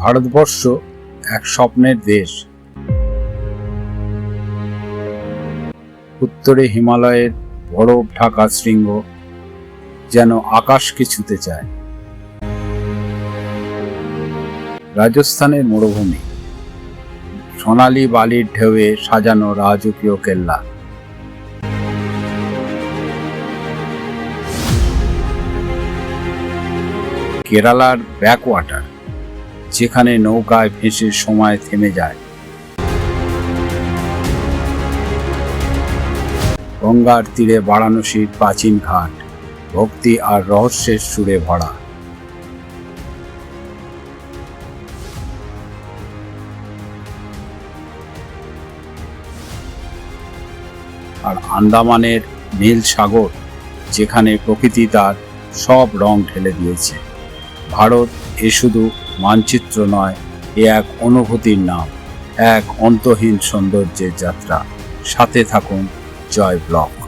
ভারতবর্ষ এক স্বপ্নের দেশ। উত্তরে হিমালয়ের বরফ ঢাকা শৃঙ্গ যেন আকাশকে ছুতে চায়। রাজস্থানের মরুভূমি, সোনালি বালির ঢেউয়ে সাজানো রাজকীয় কেল্লা। কেরালার ব্যাকওয়াটার যেখানে নৌকায় ভেসে সময় থেমে যায়। গঙ্গার তীরে বারাণসীর প্রাচীন ঘাট, ভক্তি আর রহস্যের সুরে ভরা। আর আন্দামানের নীল সাগর, যেখানে প্রকৃতি তার সব রং ঢেলে দিয়েছে। ভারত এ শুধু মানচিত্র নয়, এ এক অনুভূতির নাম, এক অন্তহীন সৌন্দর্যের যাত্রা। সাথে থাকুন জয় ব্লক।